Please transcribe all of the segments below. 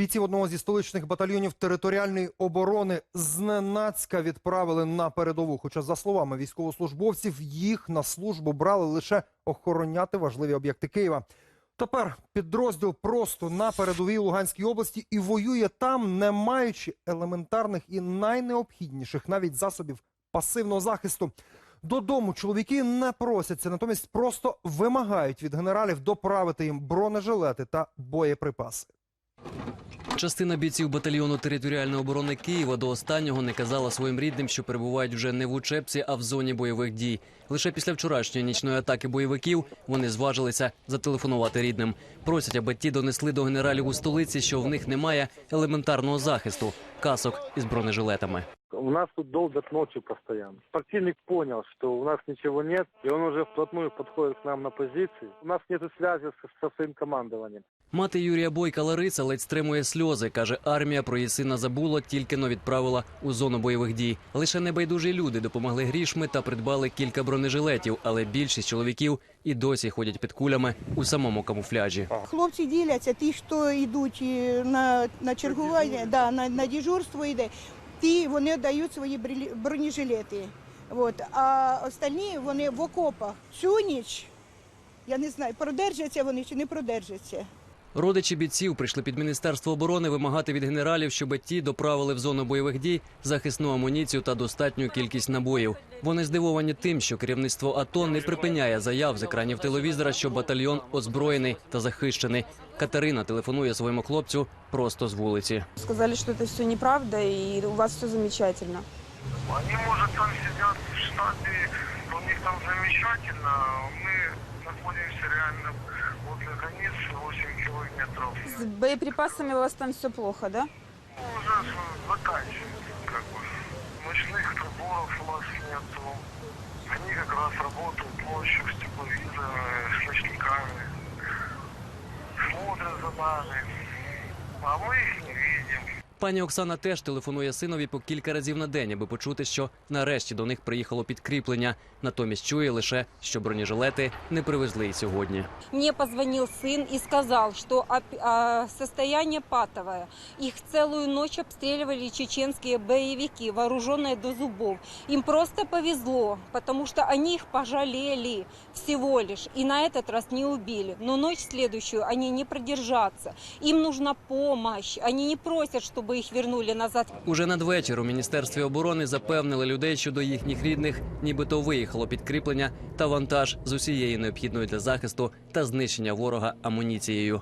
Бійців одного зі столичних батальйонів територіальної оборони зненацька відправили на передову. Хоча, за словами військовослужбовців, їх на службу брали лише охороняти важливі об'єкти Києва. Тепер підрозділ просто на передовій Луганській області і воює там, не маючи елементарних і найнеобхідніших навіть засобів пасивного захисту. Додому чоловіки не просяться, натомість просто вимагають від генералів доправити їм бронежилети та боєприпаси. Частина бійців батальйону територіальної оборони Києва до останнього не казала своїм рідним, що перебувають вже не в учебці, а в зоні бойових дій. Лише після вчорашньої нічної атаки бойовиків вони зважилися зателефонувати рідним. Просять, аби ті донесли до генералів у столиці, що в них немає елементарного захисту касок із бронежилетами. У нас тут долбят ночью постоянно. Противник понял, что у нас ничего нет, и он уже вплотную подходит к нам на позиции. У нас нет связи со, со своим командованием. Мати Юрія Бойка Лариса ледь стримує сльози. каже, армія про її сина забула, тільки но відправила у зону бойових дій. Лише небайдужі люди допомогли грішми та придбали кілька бронежилетів, але більшість чоловіків і досі ходять під кулями у самому камуфляжі. Хлопці діляться, ті, хто йдуть на, на чергування, да, на, на дежурство йде, ті вони дають свої бронежилети. От. А остальні вони в окопах. Всю ніч, я не знаю, продержаться вони чи не продержаться. Родичі бійців прийшли під міністерство оборони вимагати від генералів, щоб ті доправили в зону бойових дій захисну амуніцію та достатню кількість набоїв. Вони здивовані тим, що керівництво АТО не припиняє заяв з екранів телевізора, що батальйон озброєний та захищений. Катерина телефонує своєму хлопцю просто з вулиці. Сказали, что это все неправда и у вас все замечательно. Они, может, там сидят в штабе, у них там замечательно. а С боеприпасами у вас там все плохо, да? Ну, уже заканчивается, как бы. Ночных приборов у нас нету. Они как раз работают ночью с тепловизорами, с ночниками. Смотрят за нами. А мы их не видим. Пані Оксана теж телефонує синові по кілька разів на день, аби почути, що нарешті до них приїхало підкріплення. Натомість чує лише, що бронежилети не привезли й сьогодні. Мне позвонил сын и сказал, что оп- а, состояние патовое. Их целую ночь обстреливали чеченские боевики, вооруженные до зубов. Им просто повезло, потому что они их пожалели всего лишь. И на этот раз не убили. Но ночь следующую они не продержатся. Им нужна помощь. Они не просят, чтобы их вернули назад Уже надвечір у міністерстві оборони запевнили людей, що до їхніх рідних нібито виїхало підкріплення та вантаж з усією необхідною для захисту та знищення ворога амуніцією.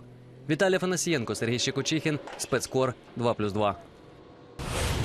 Віталій Фанасієнко, Сергій Щекочихін, спецкор 2+,2.